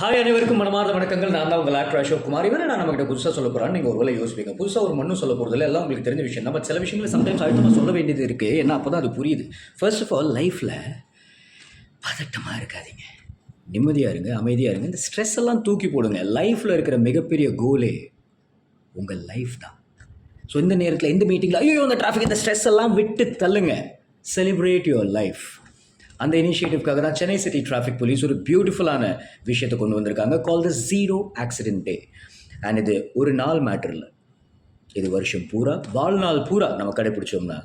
Hi அனைவருக்கும் மனமார்ந்த வணக்கங்கள். நான் தான் உங்கள் ஆக்டர் அசோக் குமார். இவரை நான் நம்மகிட்ட புதுசாக சொல்ல போகிறான்னு நீங்கள் ஒரு வேலை யோசிப்பீங்க. புதுசாக ஒரு மண்ணும் சொல்ல போகிறதில்ல எல்லாம் உங்களுக்கு தெரிஞ்ச விஷயம் தான். பட் சில விஷயங்களை சம்டைம்ஸ் அழுத்தமாக சொல்ல வேண்டியது இருக்குது ஏன்னா அப்போ தான் அது புரியுது. ஃபர்ஸ்ட் ஆஃப் ஆல் லைஃப்பில் பதட்டமாக இருக்காதீங்க. நிம்மதியாக இருங்க அமைதியாக இருங்க. இந்த ஸ்ட்ரெஸ் எல்லாம் தூக்கி போடுங்க. லைஃப்பில் இருக்கிற மிகப்பெரிய கோலே உங்கள் லைஃப் தான். ஸோ இந்த நேரத்தில் இந்த மீட்டிங்கில் ஐயோ இந்த டிராஃபிக் இந்த ஸ்ட்ரெஸ் எல்லாம் விட்டு தள்ளுங்க. செலிப்ரேட் யுவர் லைஃப் அந்த இனிஷியேட்டிவ்காக தான் சென்னை சிட்டி டிராஃபிக் போலீஸ் ஒரு பியூட்டிஃபுல்லான விஷயத்தை கொண்டு வந்திருக்காங்க. Call the zero accident day and இது ஒரு நாள் மேட்டர் இல்லை. இது வருஷம் பூரா வாழ்நாள் பூரா நம்ம கடைப்பிடிச்சோம்னா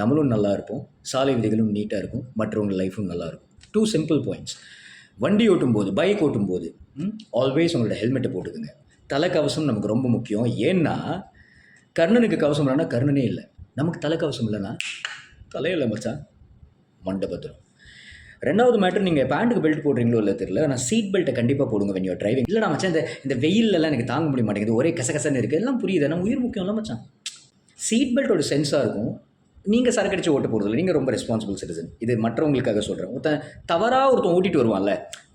நம்மளும் நல்லா இருப்போம். சாலை விதிகளும் நீட்டாக இருக்கும். மற்றவங்க லைஃபும் நல்லாயிருக்கும் டூ சிம்பிள் பாயிண்ட்ஸ் வண்டி ஓட்டும் போது பைக் ஓட்டும் போது ஆல்வேஸ் உங்களோட ஹெல்மெட்டை போட்டுக்குங்க. தலைக்கவசம் நமக்கு ரொம்ப முக்கியம். ஏன்னா கர்ணனுக்கு கவசம் இல்லைன்னா கர்ணனே இல்லை. நமக்கு தலைக்கவசம் இல்லைன்னா தலையில் மச்சான். மண்டபத்திரம் ரெண்டாவது மேட்டர் நீங்கள் பேண்ட்டுக்கு பெல்ட் போடுறீங்களோ இல்லை தெரியல ஆனால் சீட் பெல்ட்டை கண்டிப்பாக போடுங்க வென் யூர் டிரைவிங் இல்லை மச்சான் இந்த இந்த வெயிலெல்லாம் எனக்கு தாங்க முடிய மாட்டேங்குது. ஒரே கசகசன்னு இருக்குது எல்லாம் புரியுது? நம்ம உயிர் முக்கியம் இல்லை மச்சான். சீட் பெல்ட் ஒரு சென்ஸாக இருக்கும். நீங்கள் சரக்கடிச்சு ஓட்ட போகிறதில்ல நீங்கள் ரொம்ப ரெஸ்பான்சிபிள் சிட்டிசன் இது மற்றவங்களுக்காக சொல்கிறேன் ஒருத்தன் தவறாக ஒருத்தன் ஓட்டிட்டு வருவான்ல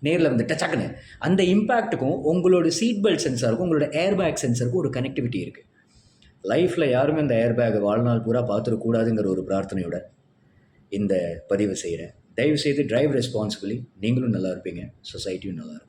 நேரில் வந்து டச்சக்குன்னு அந்த இம்பேக்ட்டுக்கும் உங்களோட சீட் பெல்ட் சென்சாருக்கும் உங்களோட ஏர் பேக் சென்சருக்கும் ஒரு கனெக்டிவிட்டி இருக்குது லைஃப்பில் யாருமே அந்த ஏர் பேக் வாழ்நாள் பூரா பார்த்துடக்கூடாதுங்கிற ஒரு பிரார்த்தனையோட இந்த பதிவு செய்கிறேன். தயவு செய்து டிரைவ் ரெஸ்பான்சிபிளி நீங்களும் நல்லா இருப்பீங்க. சொசைட்டியும் நல்லா இருக்கும்.